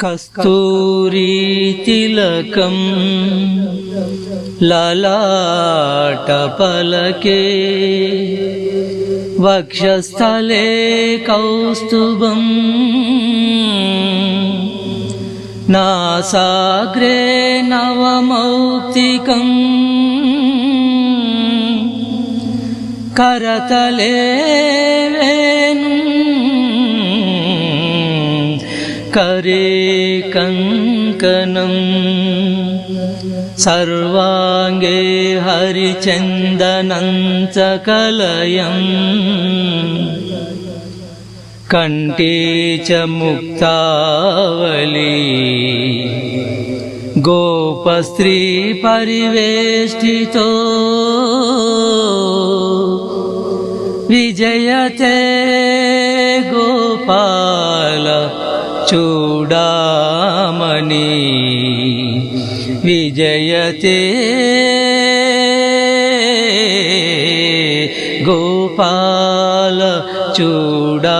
కస్తూరీతిలకం లలాటపలకే వక్షస్థలే కౌస్తుభం నాసాగ్రే నవమౌక్తికం करतले करे कङ्कणम् सर्वाङ्गे हरिचन्दनं च कलयम् कण्ठे च मुक्तावली गोपस्त्री परिवेष्टितो विजयते गोपाल చూడామణి విజయతే. గోపాల చూడామణి.